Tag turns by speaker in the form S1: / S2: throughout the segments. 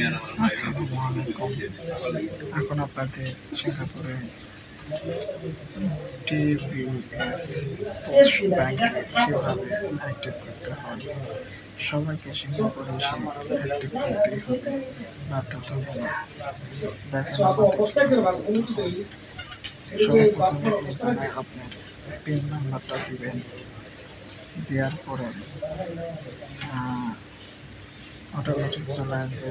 S1: আলাইকুম এখন আপনাদের সিঙ্গাপুরে টিভিএস ব্যাংকে কীভাবে অ্যাক্টিভ করতে হয়? সবাইকে সিঙ্গাপুরে এসে অ্যাক্টিভ করতে হবে। বাধ্যতামূলক দেখেন সর্বপ্রথমে এখানে আপনার পিন নাম্বারটা দিবেন। দেওয়ার পরে অটোমেটিক চলে আসবে।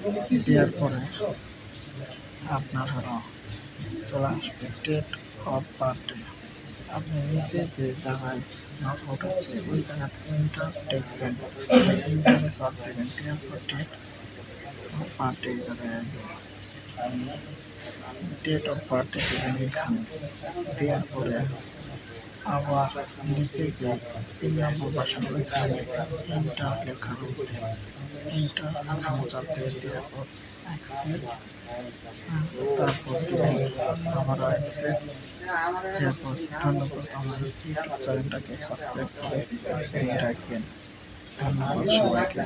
S1: দেওয়ার পরে আপনার হলো চলে আসবে ডেট অফ বার্থডে আপনি নিচে যে জায়গায় নোট হচ্ছে ওই জায়গাতে ইন্টার দেখবেন ইন্টারে চাপ দেবেন দেওয়ার পর ডেট অফ বার্থডে জায়গায় আসবে। ডেট অফ বার্থডে দেবেন এখানে। দেওয়ার পরে আবার নিচে গিয়ে প্রিমিয়াম বসানো এখানে ইন্টার লেখা রয়েছে। এখানে চাপ দেওয়ার পর অ্যাকসেপ্ট তারপর দিবেন আবার অ্যাকসেপ্ট চ্যানেলটাকে সাবস্ক্রাইব করে রাখবেন ধন্যবাদ সবাইকে